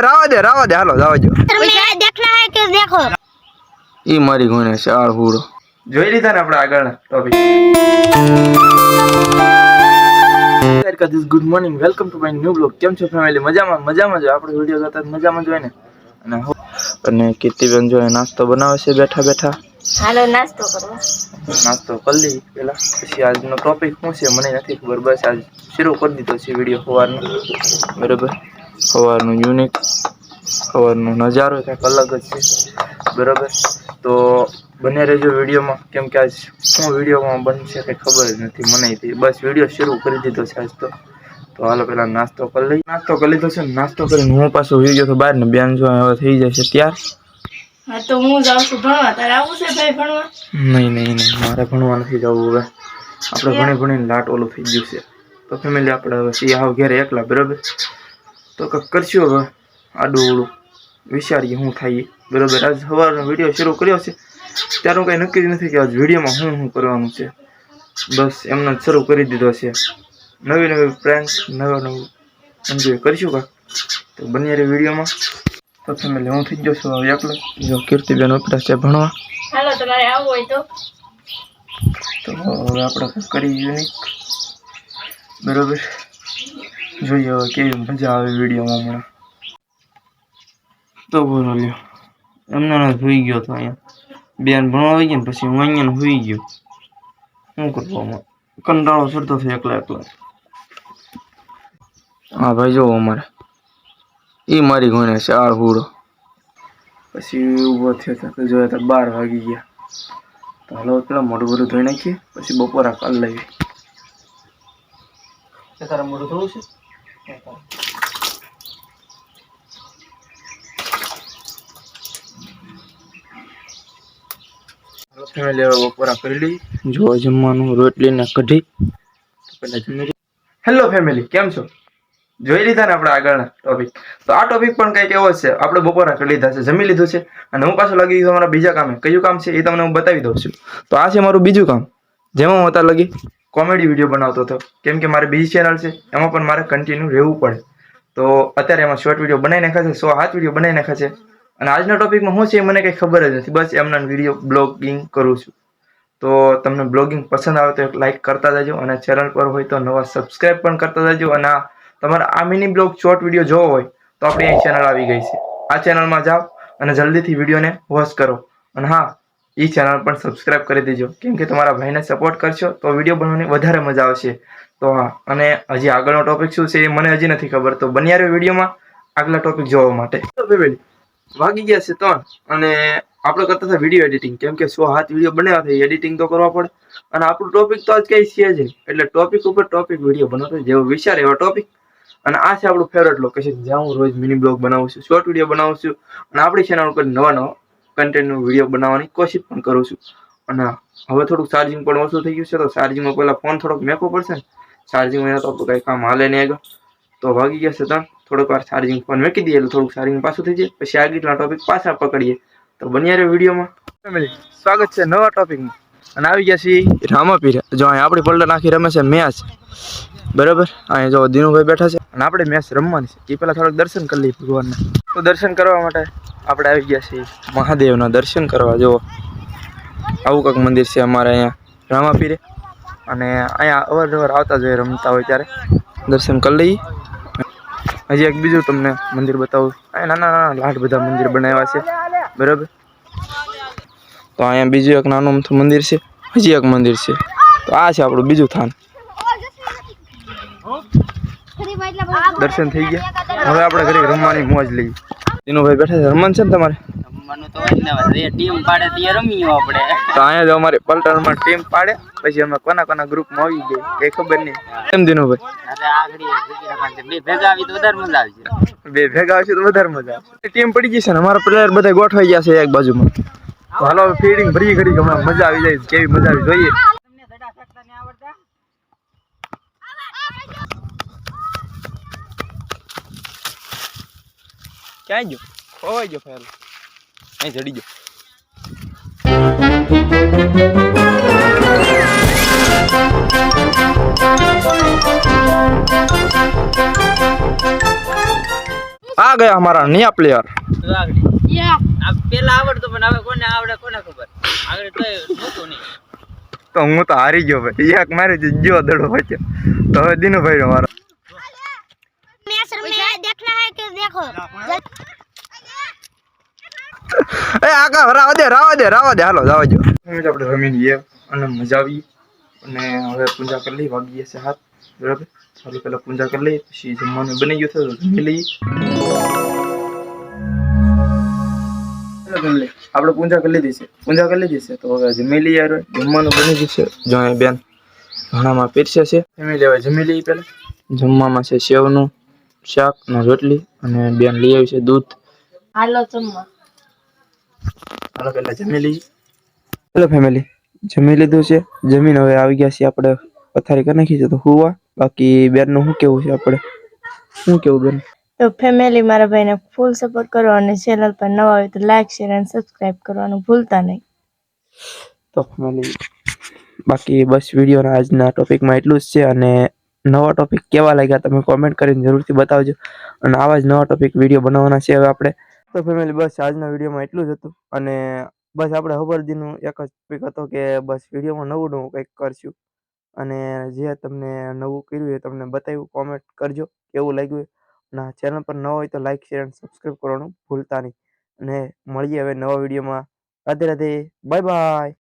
રાવા દે હાલો જવા જો મારી ગુણે છે હુડો. જોઈ લીધા ને આપણે આગળ good morning welcome to my new blog કેમ છો ફેમિલી મજામાં મજામાં જો આપણે વીડિયો જોતા મજામાં જોઈ ને? અને અને કીર્તિબેન જો નાસ્તો બનાવે છે બેઠા બેઠા. હાલો નાસ્તો કરવા નાસ્તો કરી લઈ પેલા પછી આજનો ટોપિક શું છે? મને નથી ખબર. બસ આજ શરૂ કરી દીધો છે વીડિયો હોવાનો. બરોબર? સવારનું યુનિક સવારનો નજારો કંઈક અલગ જ છે. બરાબર? તો બને રહેજો વિડીયોમાં. કેમ કે આજ શું વિડીયોમાં બનશે કંઈ ખબર જ નથી મને તે. બસ વીડિયો શરૂ કરી દીધો છે આજ તો. તો હાલો પહેલાં નાસ્તો કરી લઈ નાસ્તો કરી લીધો છે નાસ્તો કરીને હું પાછો હોઈ ગયો તો બહાર ને બેન જો હવે થઈ છે ત્યાર. હા તો હું જાઉં છું ભણવા. તારે આવું છે ભાઈ ભણવા? નહીં નહીં નહીં. મારે ભણવા નથી જવું હવે. આપણે ભણી ભણીને લાટ ઓલું થઈ ગયું છે. તો ફેમિલી આપણે હવે સી આવ ઘેર એકલા બરાબર? તો કંઈક કરશું હવે આડું ઓળું. વિચારીએ શું થાય બરાબર આજ સવારનો વીડિયો શરૂ કર્યો છે. ત્યારે હું કંઈ નક્કી નથી કે આજ વિડીયોમાં શું શું કરવાનું છે. બસ એમને જ શરૂ કરી દીધો છે. નવી નવી પ્રેન્ક નવા નવું એન્જોય કરીશું કાંક? તો બની રહી વિડીયોમાં. તો તમે હું થઈ ગયો છું હવે એકલો. જો કીર્તિબેન ઉપરા છે ભણવા. હાલો તમારે આવવું હોય તો. તો હવે આપણે કરી યુનિક બરોબર. જોઈએ હવે કેવી મજા આવે વિડીયોમાં હમણાં તો બોલો લ્યો. એમને ને સુઈ ગયો હતો અહીંયા. બેન ભણવા આવી ગયા ને પછી હું અહીંયા ને સુઈ ગયો. શું કરવું અમારે કંટાળો ચડતો થયો એકલા એકલા. હા ભાઈ જો અમારે. એ મારી ગુણે છે આ હુડો. પછી ઊભો થયો તો જોયા તો બાર વાગી ગયા. તો હાલો પેલા મોઢું બધું ધોઈ નાખીએ પછી બપોરા કાલ લઈએ તારા મોઢું ધોવું છે? ફેમિલી કેમ છો? જોઈ લીધા ને આપણે આગળના ટોપિક તો આ ટોપિક પણ કંઈક એવો છે, આપણે બપોરા કરી લીધા છે, જમી લીધું છે, અને હું પાછું લાગી બીજા કામે. કયું કામ છે એ તમને હું બતાવી દઉં છું. તો આ છે મારું બીજું કામ. જેમાં હું લગી કોમેડી વીડિયો બનાવતો હતો. કેમ કે મારે બીજી ચેનલ છે, એમાં પણ મારે કન્ટિન્યુ રહેવું પડે. તો અત્યારે એમાં શોર્ટ વીડિયો બનાવી નાખ્યા છે, સો હાથ વીડિયો બનાવી નાખ્યા છે. અને આજના ટોપિકમાં શું છે એ મને કંઈ ખબર જ નથી. બસ એમના વીડિયો બ્લોગિંગ કરું છું. તો તમને બ્લોગિંગ પસંદ આવે તો એક લાઇક કરતા જજો અને ચેનલ પર હોય તો નવા સબસ્ક્રાઇબ પણ કરતા જજો. અને તમારે આ મિની બ્લોગ શોર્ટ વીડિયો જોવો હોય તો આપણી અહીં ચેનલ આવી ગઈ છે. આ ચેનલમાં જાઓ અને જલ્દીથી વિડીયોને વોચ કરો. અને હા એ ચેનલ પણ સબસ્ક્રાઇબ કરી દેજો. કેમ કે તમારા ભાઈને સપોર્ટ કરશો તો વીડિયો બનાવવાની વધારે મજા આવશે. તો હા, અને હજી આગળનો ટોપિક શું છે એ મને હજી નથી ખબર. તો બન્યા રહ્યો વિડીયોમાં આગલા ટોપિક જોવા માટે. વાગી ગયા છે ત્રણ અને આપણે કરતા હતા વીડિયો એડિટિંગ કેમ કે સો હાથ વીડિયો બનાવ્યા હતા એડિટિંગ તો કરવા પડે. અને આપણું ટોપિક તો આજ કઈ છે જ એટલે ટોપિક ઉપર ટોપિક વીડિયો બનાવતો જેવો વિચાર, એવો ટોપિક અને આ છે આપણું ફેવરેટ લોકેશન જ્યાં હું રોજ મિની બ્લોગ બનાવું છું શોર્ટ વીડિયો બનાવું છું. અને આપણી ચેનલ ઉપર નવા નવા કન્ટેન્ટનો વીડિયો બનાવવાની કોશિશ પણ કરું છું. અને હવે થોડુંક ચાર્જિંગ પણ ઓછું થઈ ગયું છે, તો ચાર્જિંગમાં પહેલાં ફોન થોડોક મેકો પડશે ને? ચાર્જિંગ એના તો કંઈ કામ હાલે નહીં આગળ. તો વાગી ગયા છે ત્રણ. થોડીક વાર ચાર્જિંગ ફોન મેકી દઈએ એટલે થોડુંક ચાર્જિંગ પાછું થઈ જાય. પછી આગળના ટોપિક પાછા પકડીએ. તો બન્યા વિડીયોમાં સ્વાગત છે નવા ટોપિકમાં અને આવી ગયા છીએ. રામાપીર જો અહીંયા આપણી પલટા નાખી રમે છે મેચ. બરાબર? અહીંયા જો દિનુભાઈ બેઠા છે. અને આપણે મેચ રમવાની છે. એ પહેલાં થોડાક દર્શન કરી લઈએ ભગવાનના. તો દર્શન કરવા માટે આપણે આવી ગયા છીએ. મહાદેવના દર્શન કરવા જુઓ. આવું કંઈક મંદિર છે અમારે અહીંયા. રામાપીરે અને અહીંયા અવારનવાર આવતા જોઈએ રમતા હોય ત્યારે. દર્શન કરી લઈએ. હજી એક બીજું તમને મંદિર બતાવું. અહીંયા નાના નાના લાટ બધા મંદિર બનાવ્યા છે. બરાબર? તો અહીંયા બીજું એક નાનું અમથું મંદિર છે. હજી એક મંદિર છે. તો આ છે આપણું બીજું થાન. દર્શન થઈ ગયા. હવે આપણે ઘરે રમવાની મોજ લઈએ. દિનુભાઈ બેઠા છે. રમવાનું છે ને તમારે? તો અહીંયા જો અમારી પલટણમાં ટીમ પાડે. પછી અમે કોના કોના ગ્રુપમાં આવી ગઈ કઈ ખબર નહીં. કેમ દિનુભાઈ. બે ભેગા આવી તો વધારે મજા આવશે. બે ભેગા આવશે તો વધારે મજા આવશે. ટીમ પડી ગઈ છે ને. અમારા પ્લેયર બધા ગોઠવાઈ ગયા છે એક બાજુમાં. હાલો ફીડિંગ ફ્રી ઘડી હમણાં મજા આવી જાય કેવી મજા આવી જોઈએ. ક્યાં ગયો? ખોવાઈ ગયો ફેલ અહીં ચડી ગયો. આ ગયા અમારા નિયા પ્લેયર તો હું તો હારી ગયો ભાઈ. યાક મારે જો દડો બચ્યો તો હવે દીનો ભાઈ નો મારો એ આકા રાવા દે રાવા દે રાવા દે. હાલો જાવા રમી લઈએ અને મજા આવી. અને હવે પૂજા કરી લઈ વાગી જશે હાથ બરાબર? ચાલો પૂજા કરી લઈએ પછી જમવાનું બની ગયું થયું જમી ચાલો જમી આપણે પૂજા કરી લીધી છે. પૂજા કરી લીધી છે તો હવે જમી લઈએ યાર જમવાનું બની ગયું છે. જો બેન ઘણામાં પીરસે છે. જમી લેવા જમી લઈએ પેલા જમવામાં છે સેવનું શાક ને રોટલી અને બેન લઈ આવી છે દૂધ. હાલો જમવા. હાલો પહેલાં જમી લઈએ. હેલો ફેમિલી જમી લીધું છે. જમીન હવે આવી ગયા છીએ આપણે પથારી કરી નાખી છે તો હુવા. બાકી બેનનું શું કેવું છે આપણે? શું કેવું બેન? તો ફેમિલી મારા ભાઈને ફૂલ સપોર્ટ કરો અને ચેનલ પર નવા હોય તો લાઈક શેર અને સબસ્ક્રાઇબ કરવાનું ભૂલતા નહીં. તો ફેમિલી બાકી બસ વિડીયોના આજના ટોપિકમાં એટલું જ છે અને નવા ટોપિક કેવા લાગ્યા તમે કોમેન્ટ કરીને જરૂરથી બતાવજો અને આવા જ નવા ટોપિક વીડિયો બનાવવાના છે હવે આપણે. તો ફેમિલી બસ આજના વિડીયોમાં એટલું જ હતું અને બસ આપણે હબરદીનું એક જ ટોપિક હતો કે બસ વિડીયોમાં નવું નવું કંઈક કરશું. અને જે તમને નવું કર્યું એ તમને બતાવ્યું કોમેન્ટ કરજો, કેવું લાગ્યું અને ચેનલ પર ન હોય તો લાઈક શેર અને સબસ્ક્રાઈબ કરવાનું ભૂલતા નહીં. અને મળીએ હવે નવા વિડીયોમાં રાધે રાધે. Bye bye